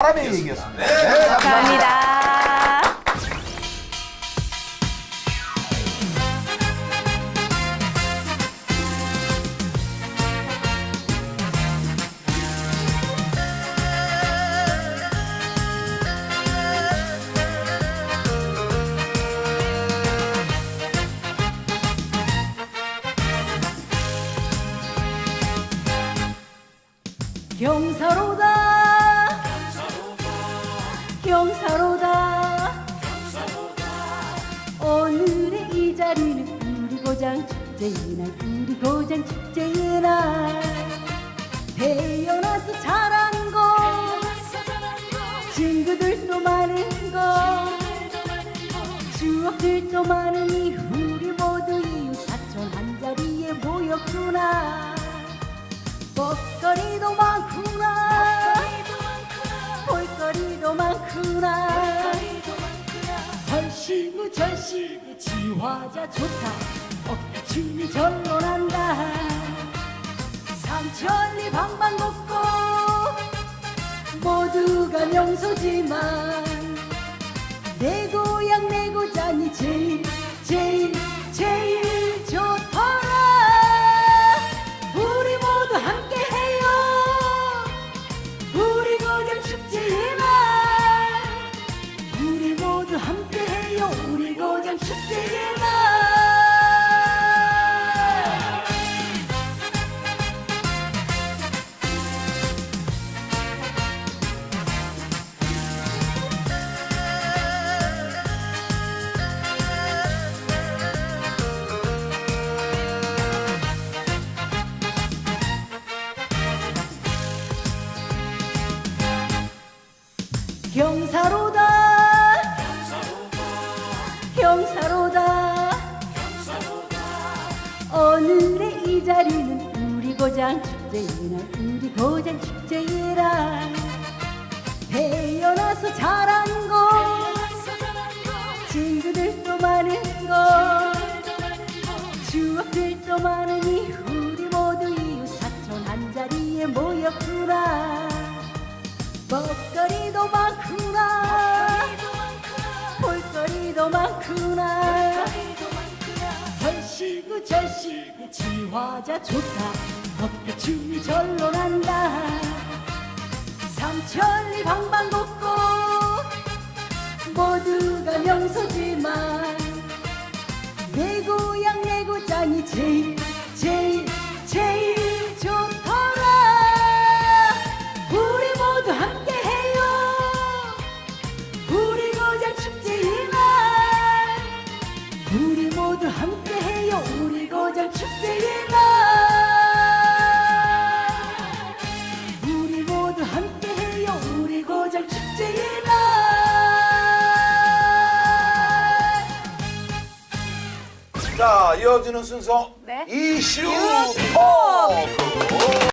사람의 얘기였습니다. 네, 감사합니다. 경사로다 경사로다. 오늘의 이 자리는 우리 고장 축제의 날 우리 고장 축제의 날. 태어나서 자란 거 친구들도 많은 거 추억들도 많으니 우 시구 절시구 지화자 좋다. 어깨춤이 절로 난다. 삼천리 방방곡곡 모두가 명소지만 내 고향 내 고장이 제일 경사로다. 경사로다. 오늘의 이 자리는 우리 고장 축제의 날 우리 고장 축제의 날 태어나서 자란 거 친구들도 많은 거 추억들도 많으니 우리 모두 이웃 사촌 한 자리에 모였구나 먹거리도 많구나. 볼거리도 많구나. 절시구 절시구 지화자 좋다. 어깨춤이 절로 난다. 삼천리 방방곡곡 모두가 명소지만 자, 이어지는 순서 네. 이슈 토크.